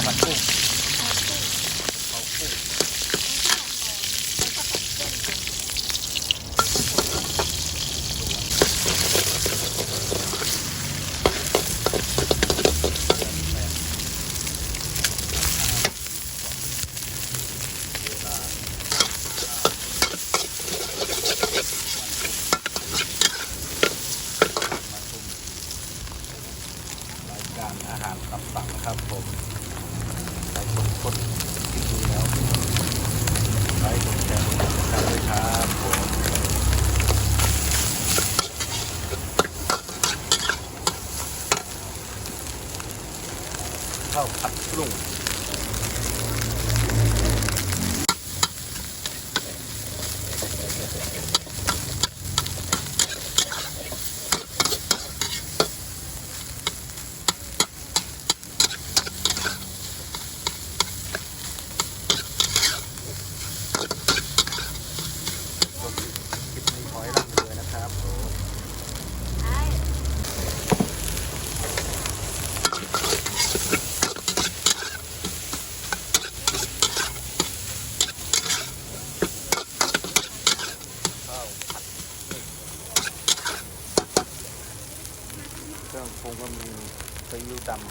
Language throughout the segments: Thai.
าวผัดกุ้งข้าวกุ้งรายการอาหารตำสั่งนะครับผมใครชมคนที่ดูแล้วไลค์กดแชร์กดติดตามด้วยครับผม ข้าวผัดกุ้ง คลิปนี้ขอให้ร่ำรวยนะครับผมข้าวผัดนี่เค รื่องปรุงก็มีซีอิ๊วดำ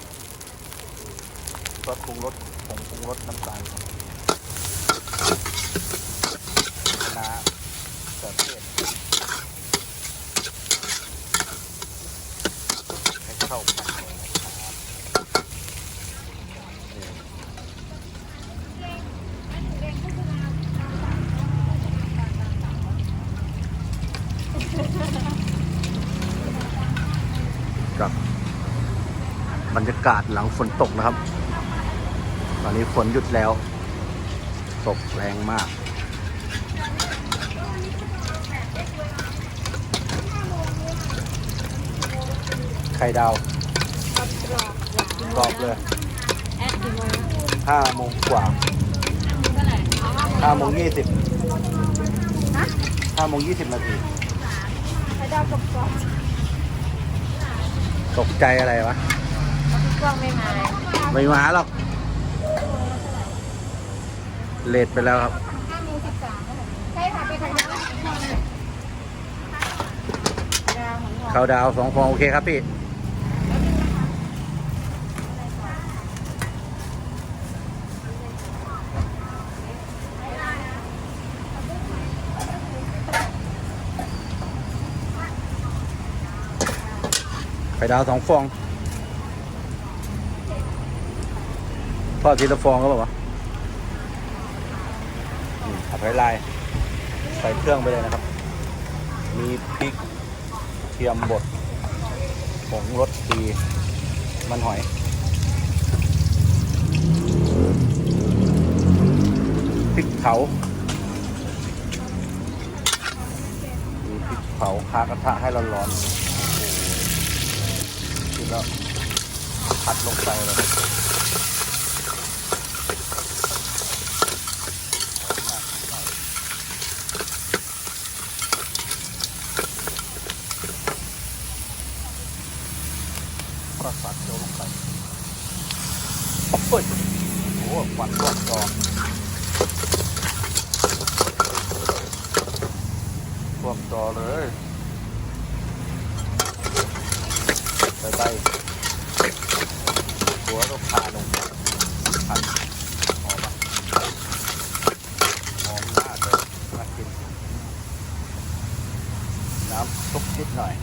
ซอสปรุงรสผงปรุงรสน้ำตาลคะน้า เกิดเหตุให้เข้ากันเลยนะครับกั บบรรยากาศหลังฝนตกนะครับ ตอนนี้ฝนหยุดแล้ว ตกแรงมาก ไข่ดาวกรอบเลยแอดกี่โมงห้าโมงกว่าเท่าไหร่ห้าโมงยี่สิบฮะห้าโมงยี่สิบนาทีไข่ดาวกับกรอบตกใจอะไรวะพี่ กล้องไม่มาไม่มาหรอก เลทไปแล้วครับห้าโมงสิบสามใช่ค่ะไปไข่ดาวดาวของหอเขาดาวสองฟองโอเคครับพี่ไข่ดาวสองฟอง ทอดทีละฟองก็บอกว่าวะผัดไว้ลาย ใส่เครื่องไปเลยนะครับ มีพริกเทียมบดผงรสดีมันหอยพริกเผามีพริกเผาคากระทะให้ร้อนๆกินแล้วผัดลงไปเลยก็สัดเจียวลงไปโอ้ยโอ้โหควันรอบจอร วมจอเลยใส่ใบหัวก็ผ่าลงผัดหอมอะหอมมากเลยน่ากิน น้ำซุปนิดหน่อย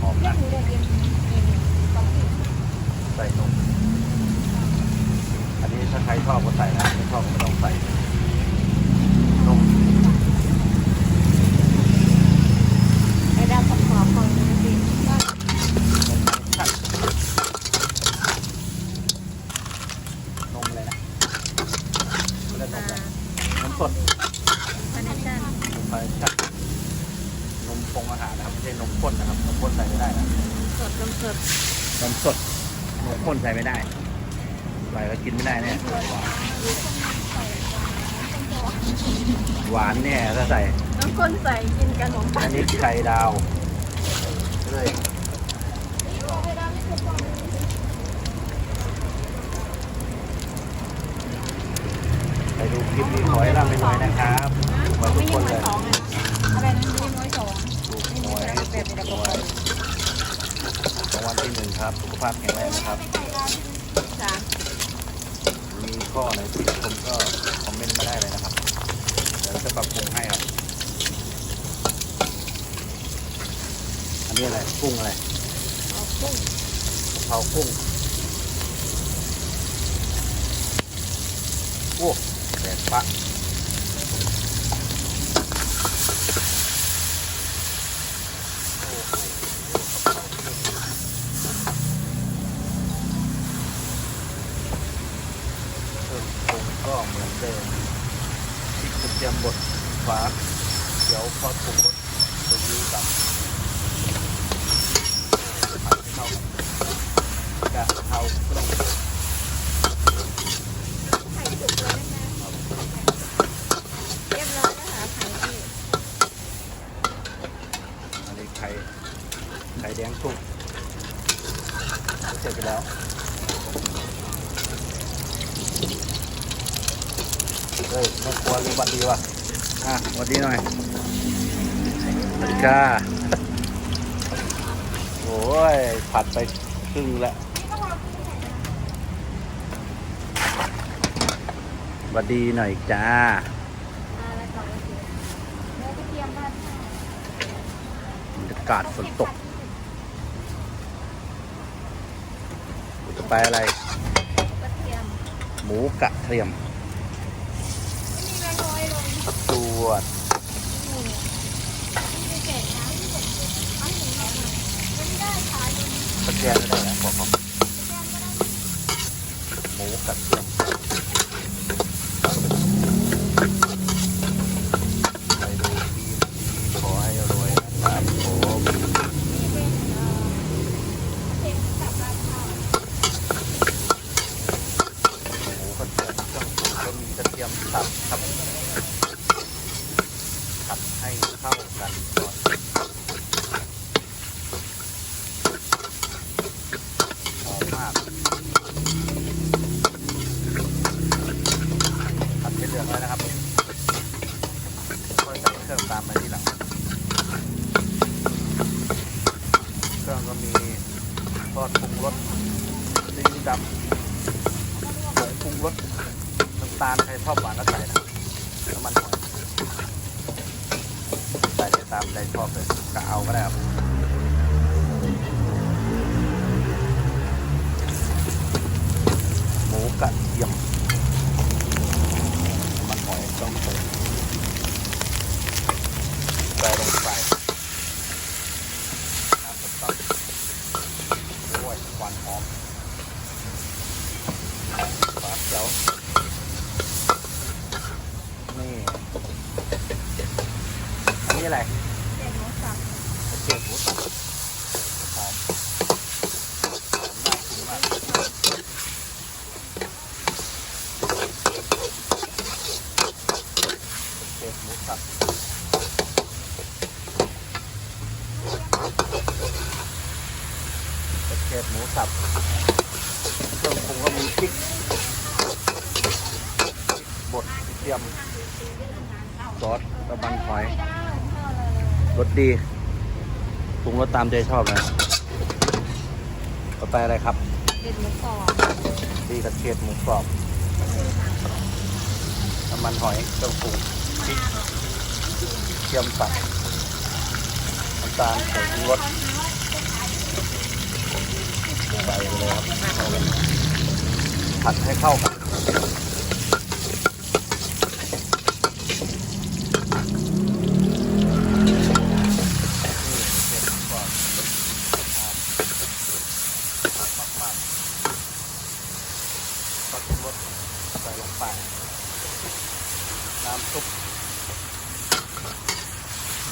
หอมนะ ใส่นม อันนี้ถ้าใครชอบก็ใส่นะไม่ชอบก็ไม่ต้องใส่นม ไข่ดาวกับกรอบของจริง นมชั่นนมเลยนะ ไม่ได้นมอะไรนมสดๆมันจะนมพายชั่นนมปรุงอาหารนะครับไม่ใช่นมข้นนะครับนมข้นใส่ไม่ได้นะสดนมสดนมสดนมข้นใส่ไม่ได้ใส่แล้วกินไม่ได้เนี่ยหวานเนี่ยถ้าใส่น้ำข้นใส่กินกันขนมปัอังนนี้ไข่ดาวเลย ไข่ ดาวไม่ไปดูคลิปนี้ขอให้ร่ำไปหน่อยนะครับขอให้ทุกคนเลยสองอะอะไรนะไม่น้อยสองถูกหวยถูกหวยรางวัลที่หนึ่งครับ สุขภาพแข็งแรงนะครับ สามมีข้อไหนที่ชมก็คอมเมนต์มาได้เลยนะครับ เดี๋ยวจะปรับปรุงให้ครับ อันนี้อะไร กุ้งอะไรเอากุ้งกะเพรากุ้ง โอ้แดดปะโอ้โหกะเพรากุ้งเครื่องปรุงก็เหมือนเดิมพริกกระเทียมบดฟ้าเขียวทอดปรุงรสตัวยูกับผัดให้เข้ากันกะเพรากุ้ง ไข่สุกเลยนะคะเรียบร้อยแล้วค่ะไข่ที่ อันนี้ไข่ไข่แดงกุ้งเสร็จไปแล้วเฮ้ ยแม่ครัวรู้บัตรดีว่ะอะสวัสดีหน่อยสวัสดีค่ะโอ้ย ผัดไปครึ่งแล้วสวัสดีหน่อยจ้าอะไรต่อไปเนื้อกระเทียมบ้านค่ะบรรยากาศฝนตกจะไปอะไรกระเทียมหมูกระเทียมไม่มีน้อยลง ตร วจนี่มีเศษน้ำที่ผมเอาหมูมาหน่อยไม่ได้ขายเลยกระเทียมไม่ได้แล้วบอกเขากระเทียมก็ได้หมูกระเทียมไปดูทีมดีขอให้รวยนะครับผม นี่เป็นเอ่อเศษกับราคา หมูกระเทียมเครื่องปรุงก็มีกระเทียมสับครับผัดให้เข้ากันก่อนหอมมาก ผัดให้เหลืองเลยนะครับค่อยใส่เครื่องตามมาทีหลัง เครื่องก็มีทอดปรุงรสซีอิ๊ว ดำผงปรุงรสน้ำตาลใครชอบหวานก็ใส่นะน้ำมันหอยใส่ได้ตามใจชอบเลยก็เอาก็ได้ครับหมูกระเทียมมันหอยต้องใส่ใส่ลงไปน้ำสต๊อกโอ้ยควันหอมฝาเขียวนี่อันนี้อะไร เศษหมูสับ กระเทียมหมูสับหอมหอมน่ากินมากกระเทียมหมูสับ กระเทียมหมูสับ เครื่องปรุงก็มีพริกบดกระ เทียม ซอสตะบันหอยไม่ได้เท่าเลยรสดีปรุงรสตามใจชอบนะต่อไปอะไรครับเด็ดหมูกรอบดีกระเทียมหมูกรอบน้ำมันหอยเครื่องปรุงพริกเทียมสับน้ำตาลใส่ปรุงรสใส่ไปเลยครับเอาเลยผัดให้เข้ากันนี่ ใส่ลงไป น้ำซุป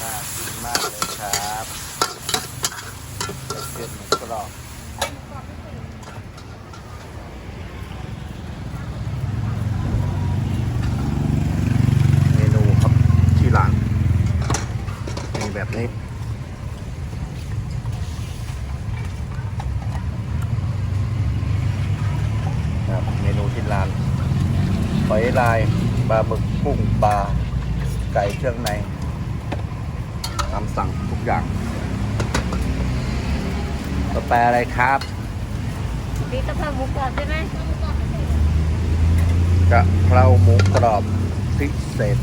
น่ากินมากเลยครับเสร็ดหมูกรอบเมนูครับที่หลังมีแบบนี้ หมูกรอบลายปลาหมึกกุ้งปลาไก่เครื่องในตามสั่งทุกอย่างต่อไปอะไรครับนี่กะเพราหมูกรอบใช่ไหมกะเพราหมูกรอบพิเศษ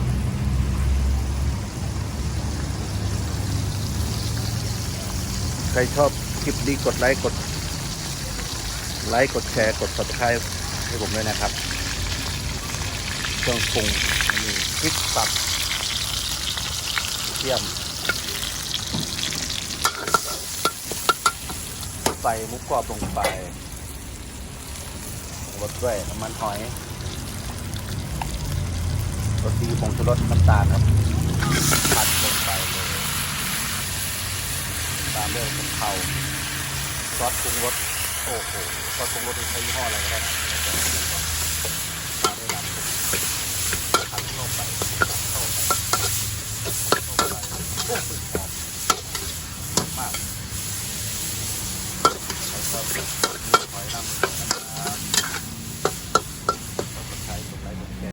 ใครชอบคลิปนี้กดไลค์กดไลค์กดแชร์กด subscribe ให้ผมด้วยนะครับเครื่องปรุงมีพริกสับเทียมใส่มุกกรอบลงไปรสด้วยน้ำมันหอยรสดีผงชูรสน้ำตาลครับผัดลงไปเลย ตามด้วยกะเพราซอสปรุงรส โอ้โหซอสปรุงรถใช้ยี่ห้ออะไรก็ได้